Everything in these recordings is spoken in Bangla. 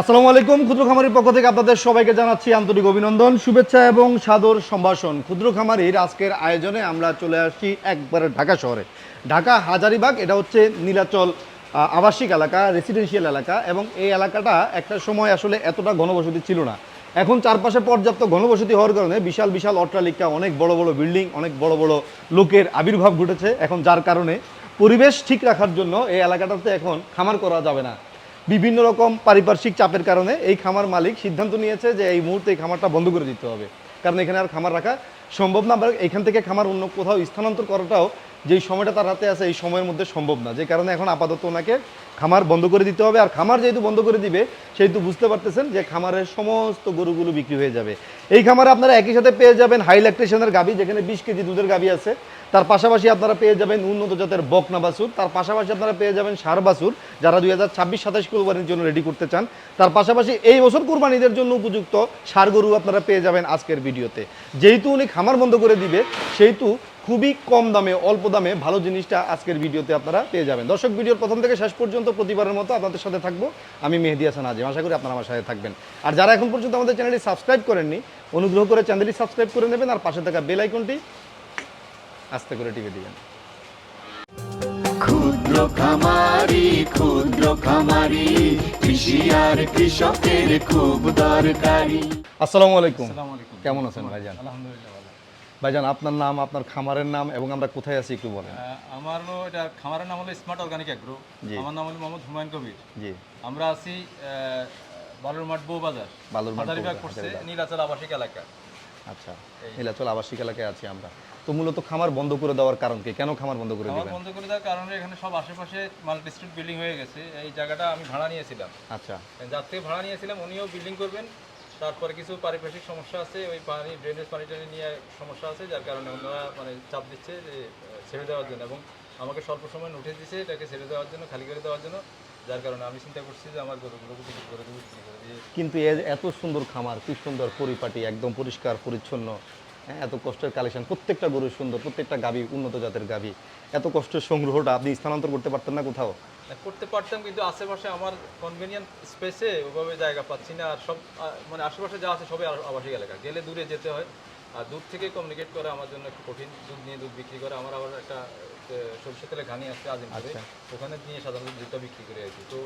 আসসালামু আলাইকুম, ক্ষুদ্র খামারির পক্ষ থেকে আপনাদের সবাইকে জানাচ্ছি আন্তরিক অভিনন্দন, শুভেচ্ছা এবং সাদর সম্ভাষণ। ক্ষুদ্র খামারির আজকের আয়োজনে আমরা চলে আসছি একবারে ঢাকা শহরে। ঢাকা হাজারিবাগ, এটা হচ্ছে নীলাচল আবাসিক এলাকা রেসিডেন্সিয়াল এলাকা এবং এই এলাকাটা একটা সময় আসলে এতটা ঘনবসতি ছিল না। এখন চারপাশে পর্যাপ্ত ঘনবসতি হওয়ার কারণে বিশাল বিশাল অট্টালিকা, অনেক বড় বড় বিল্ডিং, অনেক বড় বড় লোকের আবির্ভাব ঘটেছে। এখন যার কারণে পরিবেশ ঠিক রাখার জন্য এই এলাকাটাতে এখন খামার করা যাবে না। বিভিন্ন রকম পারিপার্শ্বিক চাপের কারণে এই খামার মালিক সিদ্ধান্ত নিয়েছে যে এই মুহূর্তে এই খামারটা বন্ধ করে দিতে হবে। কারণ এখানে আর খামার রাখা সম্ভব না বা এখান থেকে খামার অন্য কোথাও স্থানান্তর করাটাও যেই সময়টা তার হাতে আছে, এই সময়ের মধ্যে সম্ভব না। যে কারণে এখন আপাতত ওনাকে খামার বন্ধ করে দিতে হবে। আর খামার যেহেতু বন্ধ করে দিবে, সেহেতু বুঝতে পারতেছেন যে খামারের সমস্ত গরুগুলো বিক্রি হয়ে যাবে। এই খামারে আপনারা একই সাথে পেয়ে যাবেন হাই ল্যাকটেশনের গাবি যেখানে বিশ কেজি দুধের গাবি আছে। তার পাশাপাশি আপনারা পেয়ে যাবেন উন্নত জাতের বকনা বাছুর। তার পাশাপাশি আপনারা পেয়ে যাবেন সার বাছুর, যারা দুই হাজার ছাব্বিশ সাতাশ কোরবানির জন্য রেডি করতে চান। তার পাশাপাশি এই বছর কোরবানিদের জন্য উপযুক্ত সার গরু আপনারা পেয়ে যাবেন আজকের ভিডিওতে। যেহেতু উনি খামার বন্ধ করে দিবে, সেহেতু খুবই কম দামে অল্প দামে ভালো জিনিসটা আজকের ভিডিওতে আপনারা পেয়ে যাবেন। দর্শক ভিডিওর প্রথম থেকে শেষ পর্যন্ত প্রতিবারের মতো আপনাদের সাথে থাকব। আমি মেহেদি হাসান আজিম আশা করি আপনারা আমার সাথে থাকবেন। আর যারা এখন পর্যন্ত আমাদের চ্যানেলটি সাবস্ক্রাইব করেননি অনুগ্রহ করে চ্যানেলটি সাবস্ক্রাইব করে নেবেন আর পাশে থাকা বেল আইকনটি আস্তে করে টিপে দিবেন। ক্ষুদ্র খামারি ক্ষুদ্র খামারি কৃষি আর কৃষকের খুব দরকারি। আসসালামু আলাইকুম। কেমন আছেন ভাইজান? আলহামদুলিল্লাহ ভাইজান আপনার নাম আপনার খামারের নাম এবং আমরা কোথায় আছি একটু বলেন। আমার এটা খামারের নাম হলো স্মার্ট অর্গানিক অ্যাগ্রো আমার নাম হলো মোহাম্মদ হুমায়ুন কবির। জি। আমরা আছি বালুরমাঠ বউ বাজার। বালুরমাঠ হাজারিবাগ বউবাজার, হাজারীবাগ। নীলাচল আবাসিক এলাকা। আচ্ছা নীলাচল আবাসিক এলাকায় আছি আমরা। তো মূলত খামার বন্ধ করে দেওয়ার কারণ কি? কেন খামার বন্ধ করে দিবেন? বন্ধ করে দেওয়ার কারণে এখানে সব আশেপাশে মাল্টি স্ট্রিট বিল্ডিং হয়ে গেছে। এই জায়গাটা আমি ভাড়া নিয়েছিলাম। আচ্ছা। যার থেকে ভাড়া নিয়েছিলাম উনিও বিল্ডিং করবেন তারপরে কিছু পারিপার্শ্বিক সমস্যা আছে, ওই পানি ড্রেনেজ পানি টানি নিয়ে সমস্যা আছে, যার কারণে ওনারা মানে চাপ দিচ্ছে যে ছেড়ে দেওয়ার জন্য এবং আমাকে স্বল্প সময় নোটিশ দিচ্ছে এটাকে ছেড়ে দেওয়ার জন্য, খালি করে দেওয়ার জন্য, যার কারণে আমি চিন্তা করছি যে আমার গরুগুলোকে করে দেবো কিন্তু এত সুন্দর খামার, কি সুন্দর পরিপাটি, একদম পরিষ্কার, পরিচ্ছন্ন। এত কষ্টের কালেকশন প্রত্যেকটা গরু সুন্দর, প্রত্যেকটা গাবি, উন্নত জাতের গাবি। এত কষ্টের সংগ্রহটা আপনি স্থানান্তর করতে পারতেন না কোথাও? করতে পারতাম, কিন্তু আশেপাশে আমার কনভেনিয়েন্ট স্পেসে ওইভাবে জায়গা পাচ্ছি না। আর সব মানে আশেপাশে যা আছে সবই আবাসিক এলাকা। গেলে দূরে যেতে হয়। আর দূর থেকে কমিউনিকেট করা আমার জন্য একটু কঠিন। দুধ নিয়ে দুধ বিক্রি করা আমার আবার একটা আহ, সরিষা তেলে ঘানি আছে আজিমপুরে। আচ্ছা। ওখানে নিয়ে সাধারণত দুধটা বিক্রি করে আর তো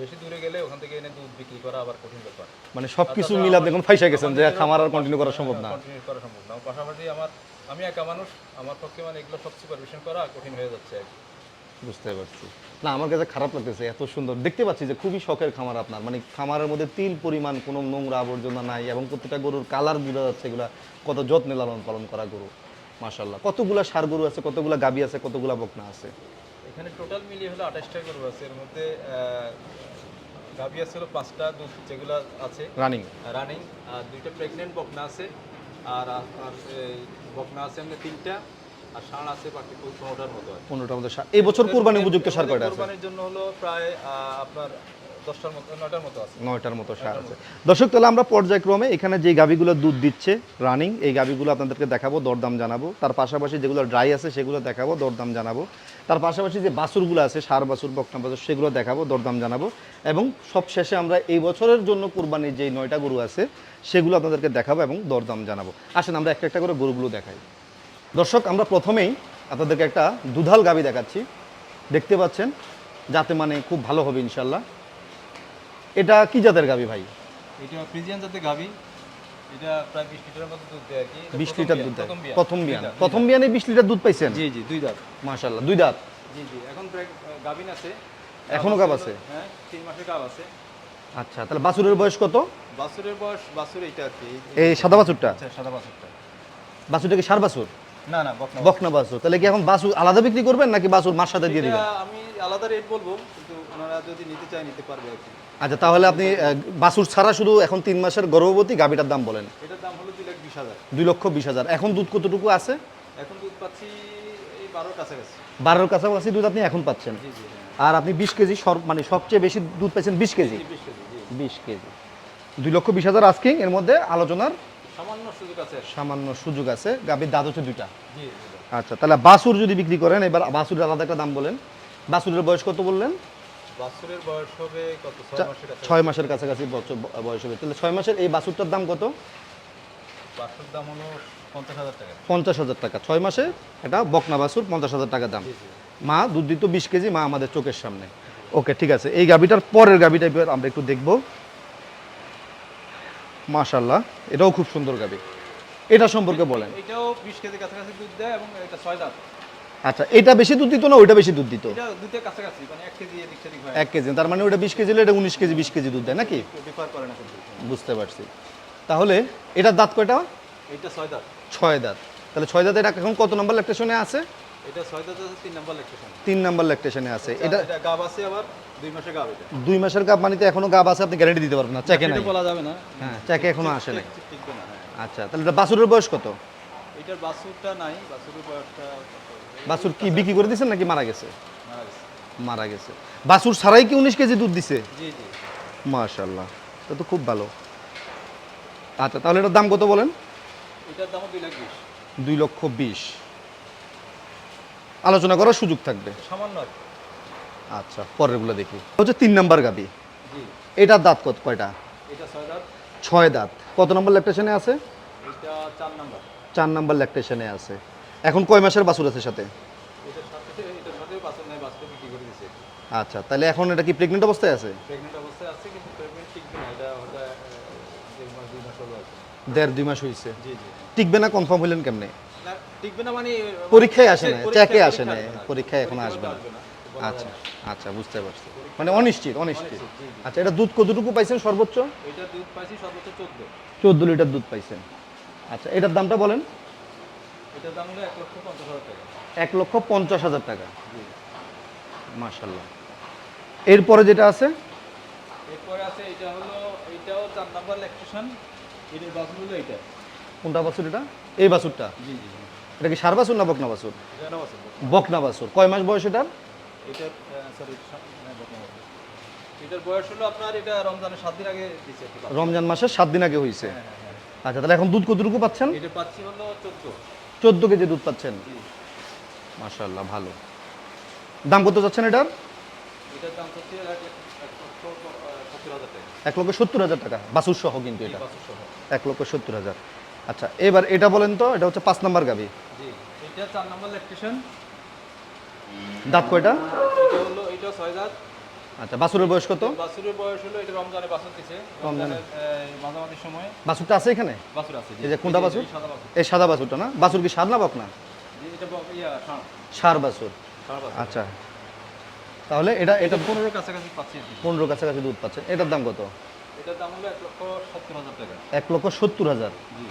বেশি দূরে গেলে ওখান থেকে এনে দুধ বিক্রি করা আবার কঠিন ব্যাপার। মানে সব কিছু মিলে আপনি এখন ফাইসা গেছেন যে খামার আর কন্টিনিউ করা সম্ভব না। কন্টিনিউ করা সম্ভব না। পাশাপাশি আমার আমি একা মানুষ আমার পক্ষে মানে এগুলো সব সুপারভিশন করা কঠিন হয়ে যাচ্ছে আর কি। বুঝতে পারছি। না আমার কাছে খারাপ লাগতেছে এত সুন্দর। দেখতে পাচ্ছি যে খুবই শখের খামার আপনার। মানে খামারের মধ্যে তিল পরিমাণ কোনো নোংরা আবর্জনা নাই এবং প্রত্যেকটা গরুর কালার বোঝা যাচ্ছে এগুলা কত যত্নে লালন পালন করা গরু। মাশাল্লাহ কতগুলা সার গরু আছে কতগুলা গাবি আছে কতগুলা বকনা আছে? এখানে টোটাল মিলিয়ে হলো আঠাশটা গরু আছে। এর মধ্যে গাভি আছে হলো পাঁচটা দুধ যেগুলো আছে। রানিং রানিং আর দুইটা প্রেগনেন্ট বকনা আছে। আর আর এই বকনা আছে এমনি তিনটা আর ষাঁড় আছে বাকি পনেরোটার মতো আছে পনেরোটার মধ্যে এই বছর কোরবানি উপযুক্ত সার কয়টা আছে? কোরবানির জন্য হলো প্রায় আপনার মতো নয়টার মতো আছে। নয়টার মতো সার আছে দর্শক তাহলে আমরা পর্যায়ক্রমে এখানে যে গাভিগুলো দুধ দিচ্ছে রানিং এই গাভিগুলো আপনাদেরকে দেখাবো দরদাম জানাব। তার পাশাপাশি যেগুলো ড্রাই আছে সেগুলো দেখাবো দরদাম জানাব। তার পাশাপাশি যে বাছুরগুলো আছে সার বাছুর বকনা বাছুর সেগুলো দেখাবো দরদাম জানাব। এবং সব শেষে আমরা এই বছরের জন্য কোরবানির যেই নয়টা গরু আছে সেগুলো আপনাদেরকে দেখাবো এবং দরদাম জানাব। আসেন আমরা একটা একটা করে গরুগুলো দেখাই। দর্শক আমরা প্রথমেই আপনাদেরকে একটা দুধাল গাভি দেখাচ্ছি। দেখতে পাচ্ছেন যাতে মানে খুব ভালো হবে ইনশাল্লাহ। এটা কি জাতের গাভি ভাই? এটা ফ্রিজিয়ান জাতের গাভি এটা প্রায় বিশ লিটারের মতো দুধ দেয় আর কি। এটা বিশ প্রথম লিটার দুধ দেয়। প্রথম বিয়ান। প্রথম বিয়ান। দুই দাঁত, প্রথম বিয়ানে বিশ লিটার দুধ পাইছেন? জি জি দুই দাঁত। মাশাল্লাহ দুই দাঁত? জি জি এখন প্রায় গাভিন আছে। এখনও গাভ আছে? হ্যাঁ তিন মাসের গাভ আছে। আচ্ছা তাহলে বাছুরের বয়স কত? বাছুরের বয়স বাছুর এইটা আর কি। এই সাদা বাছুরটা? আচ্ছা সাদা বাছুরটা। বাছুরটা কি সার বাছুর? না না বকনা বকনা বাছুর। তাহলে কি এখন বাছুর আলাদা বিক্রি করবেন নাকি বাছুর মার সাথে দিয়ে দিবেন? আমি আলাদা রেট বলব কিন্তু ওনারা যদি নিতে চায় নিতে পারবে আর কি। আচ্ছা তাহলে আপনি বাছুর ছাড়া শুধু এখন তিন মাসের গর্ভবতী গাভিটার দাম বলেন? এটার দাম হলো দুই লাখ বিশ হাজার। দুই লক্ষ বিশ হাজার। এখন দুধ কতটুকু আছে? এখন দুধ পাচ্ছি এই বারোর কাছাকাছি। বারোর কাছাকাছি দুধ আপনি এখন পাচ্ছেন। জি জি হ্যাঁ। আর আপনি বিশ কেজি সর মানে সবচেয়ে বেশি দুধ পাচ্ছেন বিশ কেজি? বিশ কেজি দুই লক্ষ বিশ হাজার আস্কিং এর মধ্যে আলোচনার সামান্য সুযোগ আছে। সামান্য সুযোগ আছে। গাভীর দাঁত হচ্ছে দুইটা। আচ্ছা তাহলে বাসুর যদি বিক্রি করেন এবার বাছুরের আলাদা একটা দাম বলেন। বাছুরের বয়স কত বললেন? বাছুরের বয়স হবে কত? ছয় মাসের কাছে ছয় মাসের কাছাকাছি বছর বয়স হবে। তাহলে ছয় মাসের এই বাছুরটার দাম কত? বাছুর দাম হলো পঞ্চাশ হাজার টাকা। পঞ্চাশ হাজার টাকা। ছয় মাসে এটা বকনা বাছুর পঞ্চাশ হাজার টাকা দাম। মা দুধ দিত বিশ কেজি মা আমাদের চোখের সামনে। ওকে ঠিক আছে। এই গাবিটার পরের গাবিটা আমরা একটু দেখব। মাশাল্লাহ এটাও খুব সুন্দর গাবি এটা সম্পর্কে বলেন। এটাও বিশ কেজি কাছাকাছি দুধ দেয় এবং এটা ছয় দাঁত। আচ্ছা এটা বেশি দুধ দিত না ওইটা বেশি দুধ দিত? এটা মানে এক কেজি তার মানে ওটা বিশ কেজি এটা উনিশ কেজি বিশ কেজি দুধ দেয় নাকি? বুঝতে পারছি। তাহলে এটার দাঁত কয়টা? এইটা ছয় দাঁত। ছয় দাঁত। তাহলে ছয় দাঁত এটা এখন কত নম্বর ল্যাকটেশনে আছে? এটা ছয় দাঁত তিন নাম্বার লেকটেশন তিন নম্বর ল্যাকটেশনে আছে। এটা এটা গাব আছে আবার দুই মাসের গাব এটা। দুই মাসের গাব মানিতে এখনও গাব আছে আপনি গ্যারান্টি দিতে পারবেন না। চেকে নাই। বলা যাবে না। হ্যাঁ চেকে এখনও আসে নাই। হ্যাঁ। আচ্ছা তাহলে এটা বাছুরের বয়স কত? এটার বাছুরটা নাই বাছুরের বয়সটা বাছুর কি বিক্রি করে দিয়েছেন নাকি মারা গেছে? মারা গেছে। বাছুর ছাড়াই কি উনিশ কেজি দুধ দিছে? মাশাল্লাহ এটা তো খুব ভালো। আচ্ছা তাহলে এটার দাম কত বলেন? এটার দাম দুই লক্ষ বিশ। আলোচনা করার সুযোগ থাকবে। সামান্য আচ্ছা পরেরগুলো দেখি। হচ্ছে তিন নাম্বার গাবি। এটার দাঁত কত কয়টা? ছয় দাঁত। কত নম্বর ল্যাকটেশনে আছে? চার নাম্বার ল্যাকটেশনে আছে। এখন কয় মাসের বাছুর আছে সাথে? আচ্ছা তাহলে এখন এটা কি প্রেগনেন্ট অবস্থায় আছে? দেড় দুই মাস হয়েছে টিকবে না কনফার্ম হইলেন কেমনে? টিকবে না মানে পরীক্ষায় আসে না চেকে আসে না। পরীক্ষায় এখন আসবে না। আচ্ছা আচ্ছা বুঝতে পারছি। মানে অনিশ্চিত অনিশ্চিত। আচ্ছা এটা দুধ কতটুকু পাইছেন সর্বোচ্চ? এটা দুধ পাইছি সর্বোচ্চ চোদ্দ। চোদ্দ লিটার দুধ পাইছেন। আচ্ছা এটার দামটা বলেন। এটার দাম হলো এক লক্ষ পঞ্চাশ হাজার টাকা। এক লক্ষ পঞ্চাশ হাজার টাকা। মাশাল্লাহ। এরপরে যেটা আছে? এরপরে আছে এটা হলো চার নাম্বার বাছুর হলো এটা কোনটা বাছুর এটা? এই বাছুরটা? জি জি এটা কি সার বাছুর না বকনা বাছুর? বকনা বাছুর কয় মাস বয়স এটার? এটা সরি এটার বয়স হলো আপনার এটা রমজানের সাত দিন আগে। রমজান মাসের সাত দিন আগে হয়েছে হ্যাঁ, হ্যাঁ, হ্যাঁ। আচ্ছা তাহলে এখন দুধ কতটুকু পাচ্ছেন? এটা পাচ্ছি হলো চোদ্দ। চোদ্দ কেজি দুধ পাচ্ছেন। মাশাল্লাহ ভালো। দাম কত যাচ্ছেন এটার? এক লক্ষ সত্তর হাজার টাকা। বাছুর সহ কিন্তু এটা। এক লক্ষ সত্তর হাজার। আচ্ছা এবার এটা বলেন তো এটা হচ্ছে পাঁচ নাম্বার গাবি। দাঁত কয়টা? এটা হলো এটা ছয় দাঁত। আচ্ছা বাছুরের বয়স কত? বাছুরের বয়স হলো এটা রমজানে বাছুর দিছে। রমজানের মাঝামাঝি সময়। বাছুরটা আছে এখানে? বাছুর আছে এই যে কোনটা বাছুর? সাদা বাছুর। এই সাদা বাছুরটা না? বাছুর কি সার না বকনা জি, এটা ইয়া সার। বাছুর। আচ্ছা। তাহলে এটা এটা পনেরোর কাছাকাছি পাচ্ছি। পনেরো কাছাকাছি দুধ পাচ্ছেন এটার দাম কত? এটার দাম হলো এক লক্ষ সত্তর হাজার টাকা। এক লক্ষ সত্তর হাজার। জি।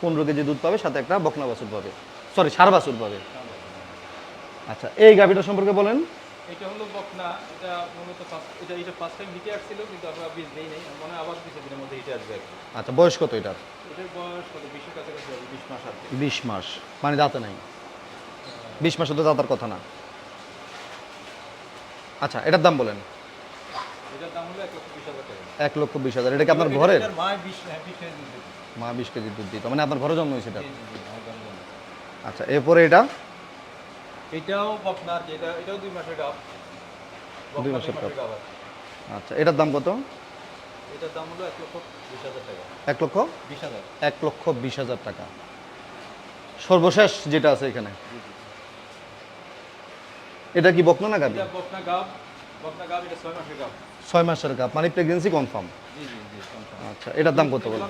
পনেরো কেজি দুধ পাবে সাথে একটা বকনা বাছুর পাবে। সরি সার বাছুর পাবে। আচ্ছা এই গাভিটা সম্পর্কে বলেন। এটা হলো বকনা এটা মূলত এটা এটা ফার্স্ট টাইম হিটে আসছিল কিন্তু আমরা বীজ নেই। নাই মনে হয় আবার কিছু দিনের মধ্যে হিটে আসবে আচ্ছা বয়স কত এটার? এটার বয়স কত? বিশের কাছাকাছি হবে বিশ মাস আর। বিশ মাস। মানে দাঁতে নাই? বিশ মাসে তো দাঁতার কথা না। আচ্ছা এটার দাম বলেন। এটার দাম হলো এক লক্ষ বিশ হাজার বিশ এটা কি আপনার ঘরের? বিশ হ্যাঁ বিশ মা বিশ কেজি দুধ দিত। মানে আপনার ঘরে জন্ম হয়েছে এটা। আচ্ছা এরপরে এটা? এটাও দুই মাসের দুই মাসের। আচ্ছা এটার দাম কত? এটার দাম হলো এক লক্ষ বিশ হাজার টাকা। এক লক্ষ? বিশ হাজার। এক লক্ষ বিশ হাজার টাকা। সর্বশেষ যেটা আছে এখানে। এটা কি বকনা না গাবি? বকনা গাব বকনা গাব এটা ছয় মাসের গাব। ছয় মাসের গাব। মানে প্রেগনেন্সি কনফার্ম জি জি জি আচ্ছা এটার দাম কত বলেন?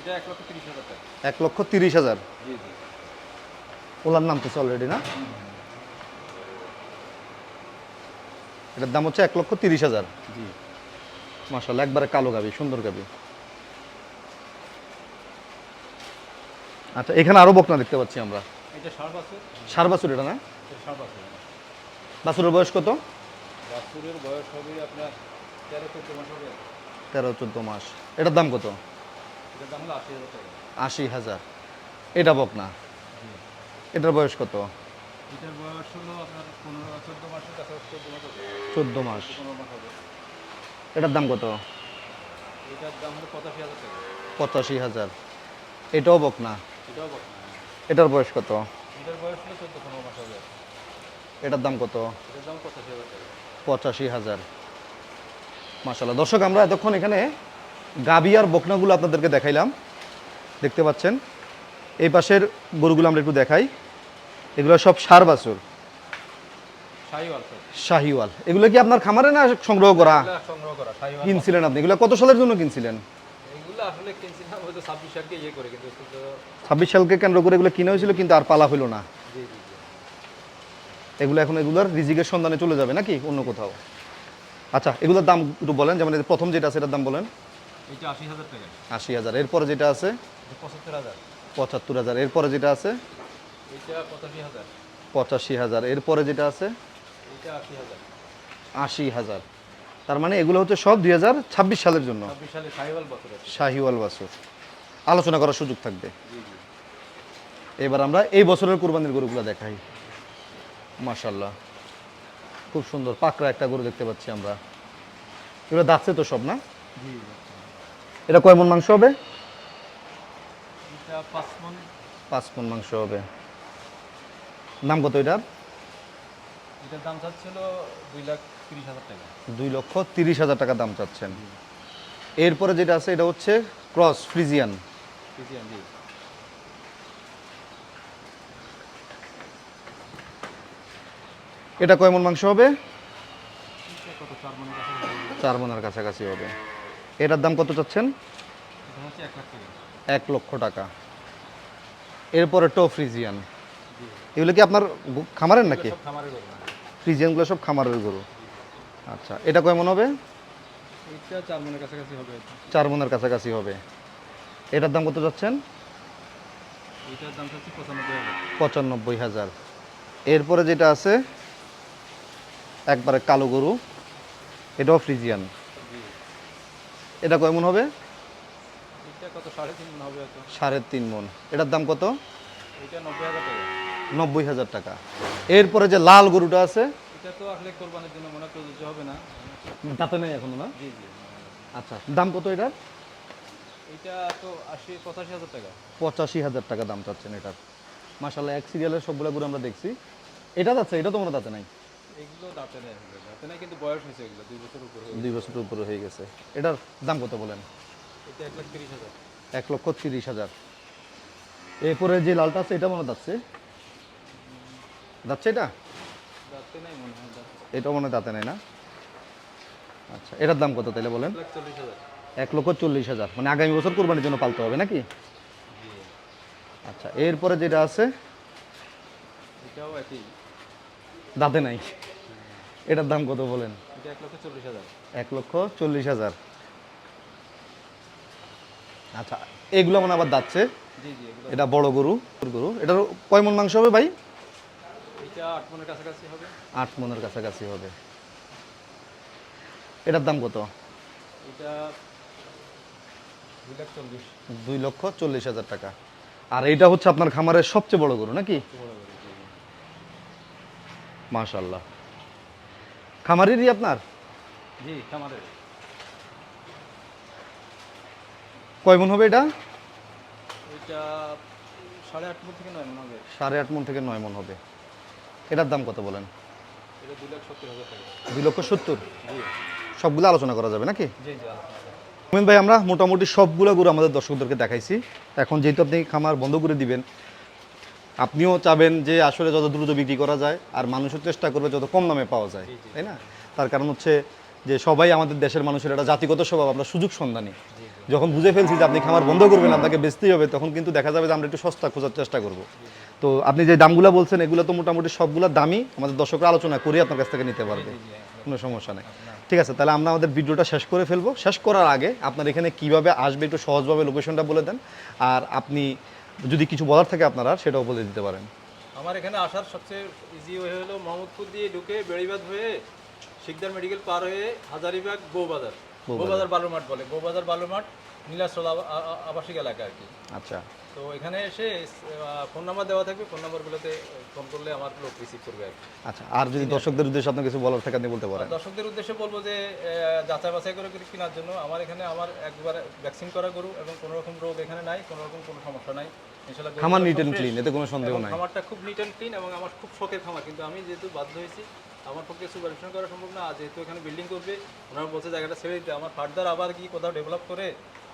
এটা এক লক্ষ তিরিশ হাজার টাকা। এক লক্ষ তিরিশ হাজার। জি জি। ওলার নাম তো অলরেডি না? এটার দাম হচ্ছে এক লক্ষ তিরিশ হাজার। জি। মাসাল্লাহ একবারে কালো গাবি সুন্দর গাবি। আচ্ছা এখানে আরও বকনা দেখতে পাচ্ছি আমরা। সার বাছুর? এটা না? বাছুরের বয়স কত? বাছুরের বয়স হবে আপনার তেরো চোদ্দ মাস হবে। তেরো চোদ্দ মাস। এটার দাম কত? আশি হাজার। এটা বকনা। এটার বয়স কত? এটার বয়স হলো আপনার পনেরো চোদ্দ মাসের কাছাকাছি চোদ্দ মাস চোদ্দ এটার দাম কত? এটার দাম হলো পঁচাশি হাজার টাকা। পঁচাশি হাজার। এটাও বকনা এটাও বকনা এটার বয়স কত? এটার বয়স হলো চোদ্দ পনেরো মাস হবে। এটার দাম কত? এটার দাম পঁচাশি হাজার টাকা। পঁচাশি হাজার। মাসাল্লাহ দর্শক আমরা এতক্ষণ এখানে গাবি আর বকনাগুলো আপনাদেরকে দেখাইলাম। দেখতে পাচ্ছেন? এই পাশের গরুগুলো আমরা একটু দেখাই। এগুলো সব সার বাছুর। শাহিওয়াল এগুলো কি আপনার খামারে না সংগ্রহ করা? কিনছিলেন আপনি? এগুলো কত সালের জন্য কিনছিলেন? ছাব্বিশ সালকে ইয়ে ছাব্বিশ সালকে কেন্দ্র করে এগুলো কিনা হয়েছিল কিন্তু আর পালা হলো না। এগুলো এখন এগুলোর রিজিকের সন্ধানে চলে যাবে নাকি অন্য কোথাও? আচ্ছা এগুলোর দাম একটু বলেন যেমন প্রথম যেটা আছে এটার দাম বলেন। এটা আশি হাজার টাকা। আশি হাজার। এরপরে যেটা আছে? পঁচাত্তর হাজার। পঁচাত্তর হাজার। এরপরে যেটা আছে? পঁচাশি হাজার। এরপরে যেটা আছে? আশি হাজার। তার মানে এগুলো হচ্ছে সব দুই হাজার ছাব্বিশ সালের জন্য। শাহিওয়াল বছর বাসুর আলোচনা করার সুযোগ থাকবে। এবার আমরা এই বছরের কোরবানির গরুগুলো দেখাই। মাশাল্লাহ খুব সুন্দর পাকড়া একটা গরু দেখতে পাচ্ছি আমরা। এগুলো দাচ্ছে তো সব না? এটা কয় মন মাংস হবে? পাঁচ মন মাংস হবে। নাম কত এটার? এটার দাম চাচ্ছিল দুই লাখ তিরিশ হাজার টাকা। দুই লক্ষ তিরিশ হাজার টাকা দাম চাচ্ছেন। এরপরে যেটা আছে এটা হচ্ছে ক্রস ফ্রিজিয়ান। পিসিএম জি। এটা কয় মন মাংস হবে? কত চার মনের কাছে চার মনের কাছাকাছি হবে। এটার দাম কত চাচ্ছেন? এক লক্ষ টাকা। এরপরে টো ফ্রিজিয়ান। এগুলো কি আপনার খামারের নাকি? না ফ্রিজিয়ানগুলো সব খামারের গরু। আচ্ছা এটা কয় মন হবে? চার মনের কাছাকাছি হবে এটার দাম কত যাচ্ছেন? পঁচানব্বই হাজার। এরপরে যেটা আছে একবারে কালো গরু। এটাও ফ্রিজিয়ান। এটা কয় মন হবে? সাড়ে তিন মন সাড়ে তিন মন। এটার দাম কত? এটা নব্বই হাজার টাকা। নব্বই হাজার টাকা। এরপরে যে লাল গরুটা আছে এটা তো আসলে কোরবানির জন্য মনে প্রযোজ্য হবে না। তাতে নেই এখনও না? জি জি। আচ্ছা দাম কত এটার? এটা তো আশি পঁচাশি হাজার টাকা। পঁচাশি হাজার টাকা দাম চাচ্ছেন এটার। মাসাল্লাহ এক সিরিয়ালের সবগুলো গরু আমরা দেখছি। এটা যাচ্ছে এটা তো মনে দাঁতে নাই? এগুলো দাঁতে নেই দাঁতে নেই কিন্তু বয়স হয়েছে এগুলো দুই বছর উপরে দুই বছরের উপরে হয়ে গেছে। এটার দাম কত বলেন? এটা এক লাখ তিরিশ হাজার। এক লক্ষ তিরিশ হাজার। এরপরে যে লালটা আছে এটা মনে যাচ্ছে যাচ্ছে এটা? নেই মনে দাঁতে এটাও দাঁতে নেই না? আচ্ছা এটার দাম কত তাহলে বলেন? এক লক্ষ চল্লিশ হাজার। মানে আগামী বছর কোরবানির জন্য পালতে হবে নাকি? আচ্ছা এরপরে যেটা আছে? দাঁতে নাই। এটার দাম কত বলেন? এক লক্ষ চল্লিশ হাজার। আচ্ছা এগুলো মানে আবার দাচ্ছে এগুলো এটা বড় গরু গরু। এটার কয় মন মাংস হবে ভাই? এটা আট মনের কাছাকাছি হবে? আট মনের কাছাকাছি হবে। এটার দাম কত? এটা দুই লক্ষ চল্লিশ হাজার টাকা। আর এইটা হচ্ছে আপনার খামারের সবচেয়ে বড় গরু নাকি। মাশাল্লাহ খামারেরই আপনার? জি খামারের। কয় মন হবে এটা? এটা সাড়ে আট মন থেকে নয় মন হবে। সাড়ে আট মন থেকে নয় মন হবে। এটার দাম কত বলেন? দুই লক্ষ সত্তর? সবগুলো আলোচনা করা যাবে নাকি? মোমিন ভাই আমরা মোটামুটি সবগুলো গরু আমাদের দর্শকদেরকে দেখাইছি। এখন যেহেতু আপনি খামার বন্ধ করে দিবেন আপনিও চাবেন যে আসলে যত দ্রুত বিক্রি করা যায় আর মানুষের চেষ্টা করবে যত কম দামে পাওয়া যায় তাই না? তার কারণ হচ্ছে যে সবাই আমাদের দেশের মানুষের একটা জাতিগত স্বভাব আমরা সুযোগ সন্ধানী। যখন বুঝে ফেলছি যে আপনি খামার বন্ধ করবেন আপনাকে বেচতেই হবে তখন কিন্তু দেখা যাবে যে আমরা একটু সস্তা খোঁজার চেষ্টা করব। তো আপনি যে দামগুলো বলছেন এগুলো তো মোটামুটি সবগুলো দামই আমাদের দর্শকরা আলোচনা করে আপনার কাছ থেকে নিতে পারবে। কোনো সমস্যা নেই। ঠিক আছে তাহলে আমরা আমাদের ভিডিওটা শেষ করে ফেলব। শেষ করার আগে আপনার এখানে কীভাবে আসবে একটু সহজভাবে লোকেশনটা বলে দেন। আর আপনি যদি কিছু বলার থাকে আপনারা সেটাও বলে দিতে পারেন। আমার এখানে আসার সবচেয়ে ইজি ওয়ে হলো মোহাম্মদপুর দিয়ে ঢুকে বেড়িবাদ হয়ে শিকদার মেডিকেল পার হয়ে হাজারিবাগ বউবাজার। বউবাজার বালুমাঠ বলে। বউবাজার বালুমাঠ নীলাচল আবাসিক এলাকা আর কি। আচ্ছা। তো এখানে এসে ফোন নাম্বার দেওয়া থাকবে ফোন নাম্বারগুলোতে ফোন করলে আমার লোক রিসিভ করবে আর আচ্ছা আর যদি দর্শকদের উদ্দেশ্যে আপনি কিছু বলার থাকে আপনি বলতে পারেন। দর্শকদের উদ্দেশ্যে বলব যে যাচাই বাছাই করে করে কেনার জন্য আমার এখানে আমার একবার ভ্যাকসিন করা গরু এবং কোনো রকম রোগ এখানে নাই কোনো রকম কোনো সমস্যা নাই। খামার নিট অ্যান্ড ক্লিন এতে কোনো সন্দেহ নাই। খামারটা খুব নিট অ্যান্ড ক্লিন এবং আমার খুব শখের খামার কিন্তু আমি যেহেতু বাধ্য হয়েছি আমার পক্ষে সুপারভিশন করা সম্ভব না যেহেতু এখানে বিল্ডিং করবে ওনারা বলছে জায়গাটা ছেড়ে দিতে আমার ফার্দার আবার কি কোথাও ডেভেলপ করে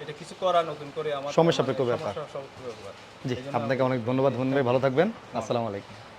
এটা কিছু করা নতুন করে আমার সময় সাপেক্ষ ব্যাপার। জি আপনাকে অনেক ধন্যবাদ ধন্যবাদ ভালো থাকবেন আসসালামু আলাইকুম